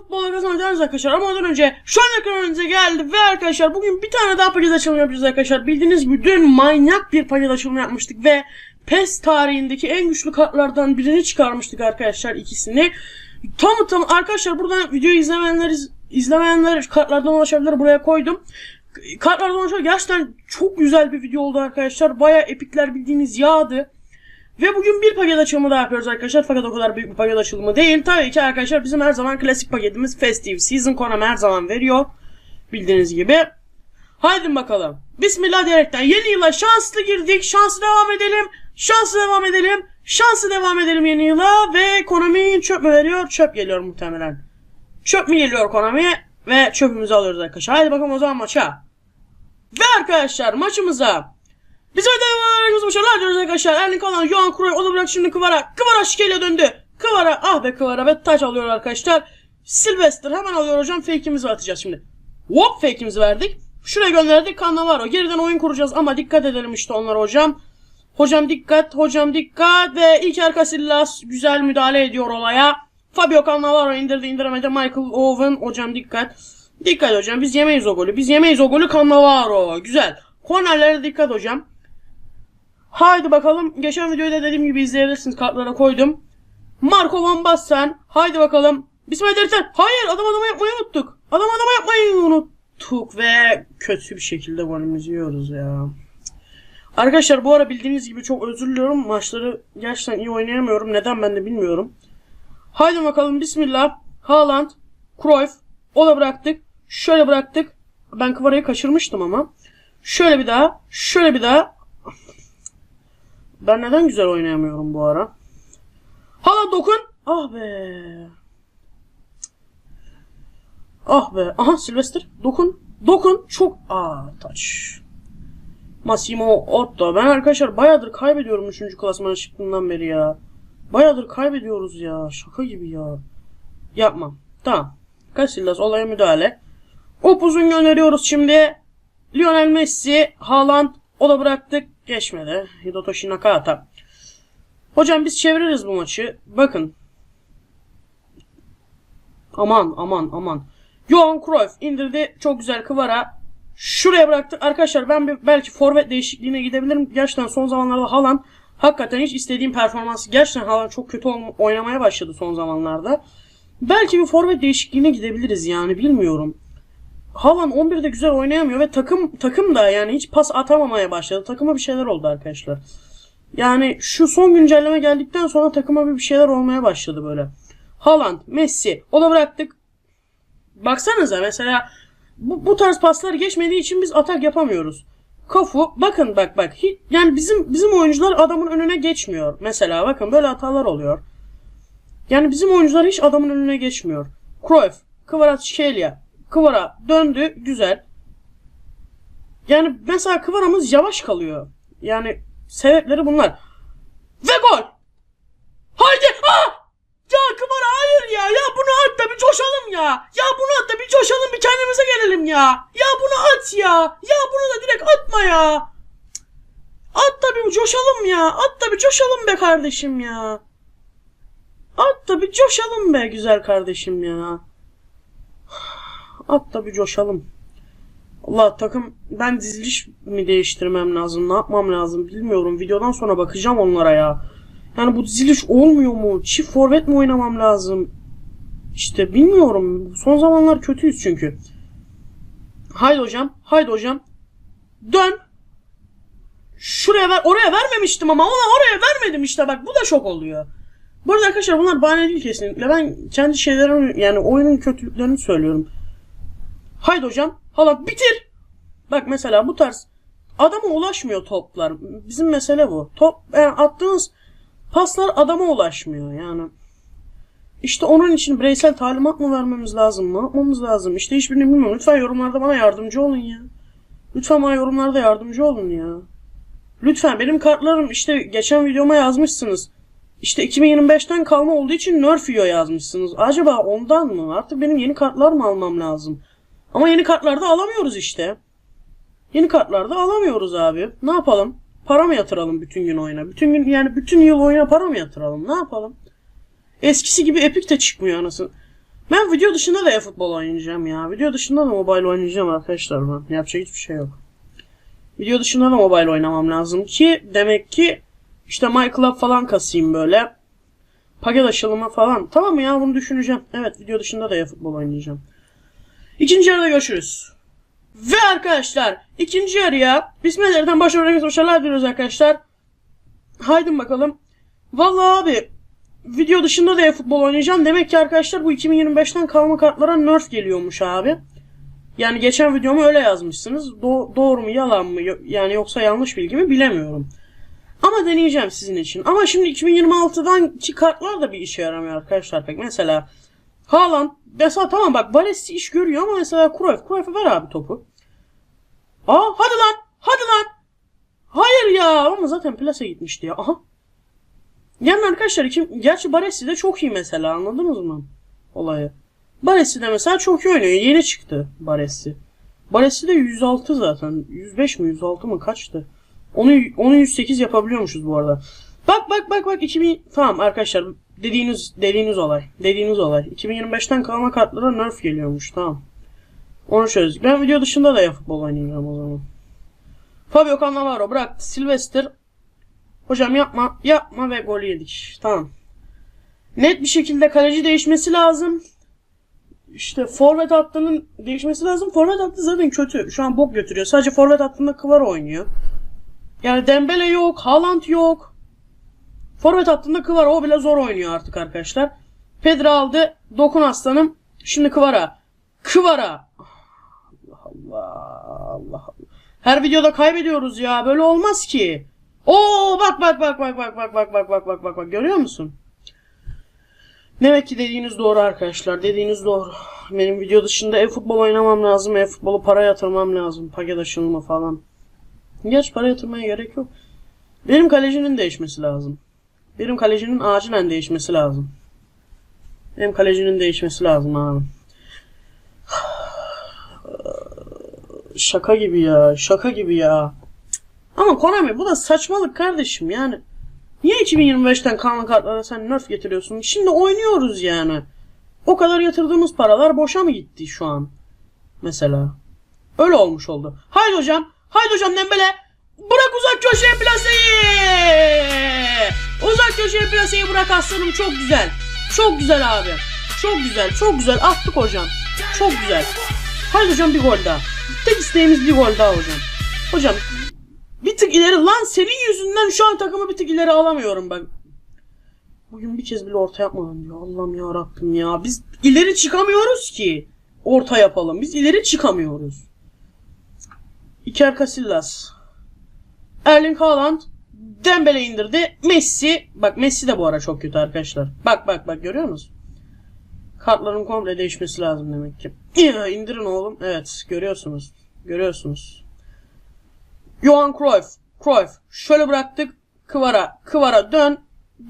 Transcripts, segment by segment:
futbola kazanacağız arkadaşlar ama ondan önce şu an ekran önünüze geldi ve arkadaşlar bugün bir tane daha paket açılımı yapacağız arkadaşlar. Bildiğiniz gibi dün manyak bir paket açılımı yapmıştık ve PES tarihindeki en güçlü kartlardan birini çıkarmıştık arkadaşlar ikisini. Tam tam arkadaşlar buradan videoyu izlemeyenler iz- izlemeyenler kartlardan ulaşabilir buraya koydum. Kartlardan ulaşabilir gerçekten çok güzel bir video oldu arkadaşlar. Baya epikler bildiğiniz yağdı. Ve bugün bir paket açılımı daha yapıyoruz arkadaşlar. Fakat o kadar büyük bir paket açılımı değil. Tabii ki arkadaşlar bizim her zaman klasik paketimiz Festive Season Konami her zaman veriyor. Bildiğiniz gibi. Haydi bakalım. Bismillah diyerekten yeni yıla şanslı girdik. Şanslı devam edelim. Şanslı devam edelim. Şanslı devam edelim yeni yıla. Ve Konami çöp mü veriyor? Çöp geliyor muhtemelen. Çöp mü geliyor Konami? Ve çöpümüzü alıyoruz arkadaşlar. Haydi bakalım o zaman maça. Ve arkadaşlar maçımıza Bize ödevlerimiz başarılar diliyoruz arkadaşlar. Erling Haaland, Johan Cruyff, o da bırak şimdi Kıvara. Kıvara şikeyle döndü. Kıvara, ah be Kıvara ve taç alıyor arkadaşlar. Sylvester hemen alıyor hocam. Fake'imizi atacağız şimdi. Hop fake'imizi verdik. Şuraya gönderdik Cannavaro. Geriden oyun kuracağız ama dikkat edelim işte onlara hocam. Hocam dikkat, hocam dikkat ve İlker Casillas güzel müdahale ediyor olaya. Fabio Cannavaro indirdi indiremedi. Michael Owen hocam dikkat. Dikkat hocam biz yemeyiz o golü. Biz yemeyiz o golü Cannavaro. Güzel. Kornerlere dikkat hocam. Haydi bakalım. Geçen videoyu da dediğim gibi izleyebilirsiniz. Kartlara koydum. Marco Van Basten. Haydi bakalım. Bismillah. Hayır adam adama yapmayı unuttuk. Adam adama yapmayı unuttuk. Ve kötü bir şekilde golümüzü yiyoruz ya. Arkadaşlar bu ara bildiğiniz gibi çok özür diliyorum. Maçları gerçekten iyi oynayamıyorum. Neden ben de bilmiyorum. Haydi bakalım bismillah. Haaland, Cruyff. O da bıraktık. Şöyle bıraktık. Ben Kıvara'yı kaçırmıştım ama. Şöyle bir daha. Şöyle bir daha. Ben neden güzel oynayamıyorum bu ara? Hala dokun. Ah be. Ah be. Aha Sylvester. Dokun. Dokun. Çok. Aa taç. Massimo Otto. Ben arkadaşlar bayağıdır kaybediyorum 3. klasmana çıktığından beri ya. Bayağıdır kaybediyoruz ya. Şaka gibi ya. Yapmam. Tamam. Casillas olaya müdahale. Upuzun gönderiyoruz şimdi. Lionel Messi, Haaland o da bıraktık. Geçmedi. Hidotoshi Nakata. Hocam biz çeviririz bu maçı. Bakın. Aman aman aman. Johan Cruyff indirdi. Çok güzel Kıvara. Şuraya bıraktı. Arkadaşlar ben bir, belki forvet değişikliğine gidebilirim. Gerçekten son zamanlarda Haaland hakikaten hiç istediğim performansı gerçekten Haaland çok kötü oynamaya başladı son zamanlarda. Belki bir forvet değişikliğine gidebiliriz yani bilmiyorum. Haaland 11'de güzel oynayamıyor ve takım takım da yani hiç pas atamamaya başladı. Takıma bir şeyler oldu arkadaşlar. Yani şu son güncelleme geldikten sonra takıma bir şeyler olmaya başladı böyle. Haaland, Messi, o da bıraktık. Baksanıza mesela bu, bu tarz paslar geçmediği için biz atak yapamıyoruz. Kafu bakın bak bak hiç, yani bizim bizim oyuncular adamın önüne geçmiyor. Mesela bakın böyle hatalar oluyor. Yani bizim oyuncular hiç adamın önüne geçmiyor. Cruyff, Kvaratskhelia, Kıvara döndü güzel. Yani mesela Kıvara'mız yavaş kalıyor. Yani sebepleri bunlar. Ve gol. Haydi. Ah! Ya Kıvara hayır ya. Ya bunu at da bir coşalım ya. Ya bunu at da bir coşalım bir kendimize gelelim ya. Ya bunu at ya. Ya bunu da direkt atma ya. At da bir coşalım ya. At da bir coşalım be kardeşim ya. At da bir coşalım be güzel kardeşim ya. At da bir coşalım. Allah takım ben diziliş mi değiştirmem lazım ne yapmam lazım bilmiyorum. Videodan sonra bakacağım onlara ya. Yani bu diziliş olmuyor mu? Çift forvet mi oynamam lazım? İşte bilmiyorum. Son zamanlar kötüyüz çünkü. Haydi hocam. Haydi hocam. Dön. Şuraya ver. Oraya vermemiştim ama ona oraya vermedim işte bak. Bu da şok oluyor. Bu arada arkadaşlar bunlar bahane değil kesinlikle. Ben kendi şeylerimi yani oyunun kötülüklerini söylüyorum. Haydi hocam. Hala bitir. Bak mesela bu tarz adama ulaşmıyor toplar. Bizim mesele bu. Top yani attığınız paslar adama ulaşmıyor yani. İşte onun için bireysel talimat mı vermemiz lazım? Ne yapmamız lazım? İşte hiçbirini bilmiyorum. Lütfen yorumlarda bana yardımcı olun ya. Lütfen bana yorumlarda yardımcı olun ya. Lütfen benim kartlarım işte geçen videoma yazmışsınız. İşte 2025'ten kalma olduğu için nerf yazmışsınız. Acaba ondan mı? Artık benim yeni kartlar mı almam lazım? Ama yeni kartlarda alamıyoruz işte. Yeni kartlarda alamıyoruz abi. Ne yapalım? Para mı yatıralım bütün gün oyuna? Bütün gün yani bütün yıl oyuna para mı yatıralım? Ne yapalım? Eskisi gibi Epic de çıkmıyor anasını. Ben video dışında da e-futbol oynayacağım ya. Video dışında da mobile oynayacağım arkadaşlar ben. Yapacak hiçbir şey yok. Video dışında da mobile oynamam lazım ki demek ki işte My Club falan kasayım böyle. Paket aşılımı falan. Tamam mı ya bunu düşüneceğim. Evet video dışında da e-futbol oynayacağım. İkinci yarıda görüşürüz. Ve arkadaşlar ikinci yarıya Bismillahirrahmanirrahim başarılı başarılar diliyoruz arkadaşlar. Haydi bakalım. Vallahi abi video dışında da futbol oynayacağım. Demek ki arkadaşlar bu 2025'ten kalma kartlara nerf geliyormuş abi. Yani geçen videomu öyle yazmışsınız. Do- doğru mu yalan mı yani yoksa yanlış bilgi mi bilemiyorum. Ama deneyeceğim sizin için. Ama şimdi 2026'dan ki kartlar da bir işe yaramıyor arkadaşlar pek. Mesela Haaland mesela tamam bak Baresi iş görüyor ama mesela Cruyff. Cruyff'a ver abi topu. Aa hadi lan hadi lan. Hayır ya ama zaten plase gitmişti ya. Aha. Yani arkadaşlar kim, gerçi Baresi de çok iyi mesela anladınız mı olayı? Baresi de mesela çok iyi oynuyor. Yeni çıktı Baresi. Baresi de 106 zaten. 105 mi 106 mı kaçtı? Onu onu 108 yapabiliyormuşuz bu arada. Bak bak bak bak 2000 tamam arkadaşlar dediğiniz dediğiniz olay. Dediğiniz olay. 2025'ten kalma kartlara nerf geliyormuş tamam. Onu çözdük. Ben video dışında da ya futbol oynayacağım o zaman. Fabio Cannavaro bıraktı. Sylvester Hocam yapma, yapma ve gol yedik. Tamam. Net bir şekilde kaleci değişmesi lazım. İşte forvet hattının değişmesi lazım. Forvet hattı zaten kötü. Şu an bok götürüyor. Sadece forvet hattında Kıvar oynuyor. Yani Dembele yok, Haaland yok. Forvet hattında Kıvar o bile zor oynuyor artık arkadaşlar. Pedro aldı. Dokun aslanım. Şimdi Kıvara. Kıvara. Allah Allah. Allah Allah. Her videoda kaybediyoruz ya. Böyle olmaz ki. Oo bak bak bak bak bak bak bak bak bak bak bak bak görüyor musun? Demek ki dediğiniz doğru arkadaşlar. Dediğiniz doğru. Benim video dışında e-futbol oynamam lazım. E-futbolu para yatırmam lazım. Paket açılımı falan. Gerçi para yatırmaya gerek yok. Benim kalecinin değişmesi lazım. Benim kalecinin acilen değişmesi lazım. Benim kalecinin değişmesi lazım abi. Şaka gibi ya. Şaka gibi ya. Ama Konami bu da saçmalık kardeşim yani. Niye 2025'ten kanlı kartlara sen nerf getiriyorsun? Şimdi oynuyoruz yani. O kadar yatırdığımız paralar boşa mı gitti şu an? Mesela. Öyle olmuş oldu. Haydi hocam. Haydi hocam Dembele. Bırak uzak köşeye plaseyi. Uzak köşeye plaseyi bırak aslanım. Çok güzel. Çok güzel abi. Çok güzel. Çok güzel. Attık hocam. Çok güzel. Haydi hocam bir gol daha. Tek isteğimiz bir gol daha hocam. Hocam bir tık ileri lan senin yüzünden şu an takımı bir tık ileri alamıyorum ben. Bugün bir kez bile orta yapmadım diyor. Allah'ım ya Rabbim ya. Biz ileri çıkamıyoruz ki. Orta yapalım. Biz ileri çıkamıyoruz. Iker Casillas. Erling Haaland. Dembele indirdi. Messi. Bak Messi de bu ara çok kötü arkadaşlar. Bak bak bak görüyor musun? Kartların komple değişmesi lazım demek ki. Ya, indirin oğlum. Evet görüyorsunuz. Görüyorsunuz. Johan Cruyff. Cruyff. Şöyle bıraktık. Kıvara. Kıvara dön.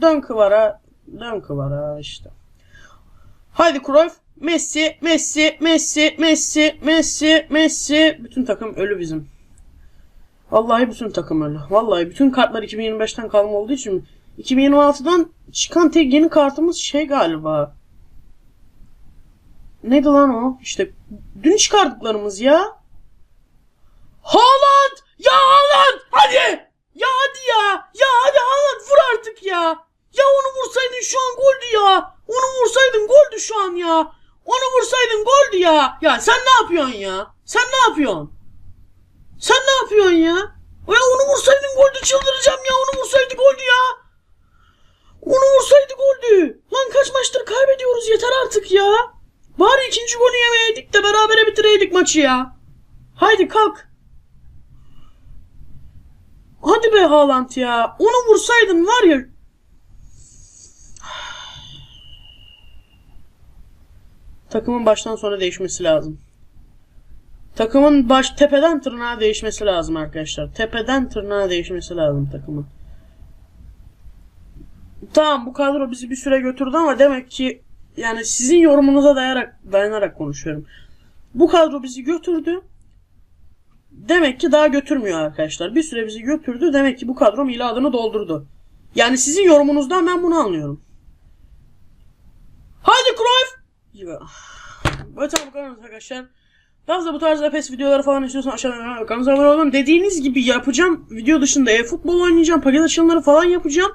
Dön Kıvara. Dön Kıvara işte. Haydi Cruyff. Messi. Messi. Messi. Messi. Messi. Messi. Bütün takım ölü bizim. Vallahi bütün takım ölü. Vallahi bütün kartlar 2025'ten kalma olduğu için 2026'dan çıkan tek yeni kartımız şey galiba. Neydi lan o? İşte dün çıkardıklarımız ya. Haaland! Ya Haaland! Hadi! Ya hadi ya! Ya hadi Haaland vur artık ya! Ya onu vursaydın şu an goldü ya! Onu vursaydın goldü şu an ya! Onu vursaydın goldü ya! Ya sen ne yapıyorsun ya? Sen ne yapıyorsun? Sen ne yapıyorsun ya? Ya onu vursaydın goldü çıldıracağım ya! Onu vursaydı goldü ya! Onu vursaydı goldü! Lan kaç maçtır kaybediyoruz yeter artık ya! Bari ikinci golü yemeyeydik de berabere bitireydik maçı ya! Haydi kalk! Hadi be Haaland ya. Onu vursaydın var ya. Takımın baştan sona değişmesi lazım. Takımın baş tepeden tırnağa değişmesi lazım arkadaşlar. Tepeden tırnağa değişmesi lazım takımın. Tamam bu kadro bizi bir süre götürdü ama demek ki yani sizin yorumunuza dayarak dayanarak konuşuyorum. Bu kadro bizi götürdü. Demek ki daha götürmüyor arkadaşlar. Bir süre bizi götürdü. Demek ki bu kadro miladını doldurdu. Yani sizin yorumunuzdan ben bunu anlıyorum. Haydi Cruyff! Böyle tamam bakalım arkadaşlar. Daha fazla bu tarzda PES videoları falan istiyorsan aşağıdan kanalımıza abone olun. Dediğiniz gibi yapacağım. Video dışında e-futbol oynayacağım. Paket açılımları falan yapacağım.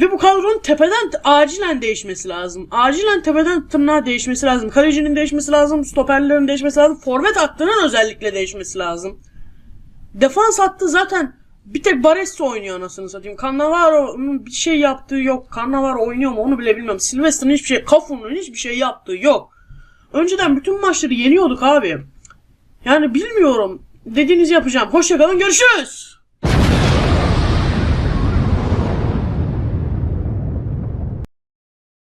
Ve bu kadronun tepeden acilen değişmesi lazım. Acilen tepeden tırnağa değişmesi lazım. Kalecinin değişmesi lazım. Stoperlerin değişmesi lazım. Forvet hattının özellikle değişmesi lazım. Defans hattı zaten bir tek Baresi oynuyor anasını satayım. Cannavaro'nun bir şey yaptığı yok. Cannavaro oynuyor mu onu bile bilmiyorum. Silvestr'ın hiçbir şey, Cafu'nun hiçbir şey yaptığı yok. Önceden bütün maçları yeniyorduk abi. Yani bilmiyorum. Dediğinizi yapacağım. Hoşçakalın görüşürüz.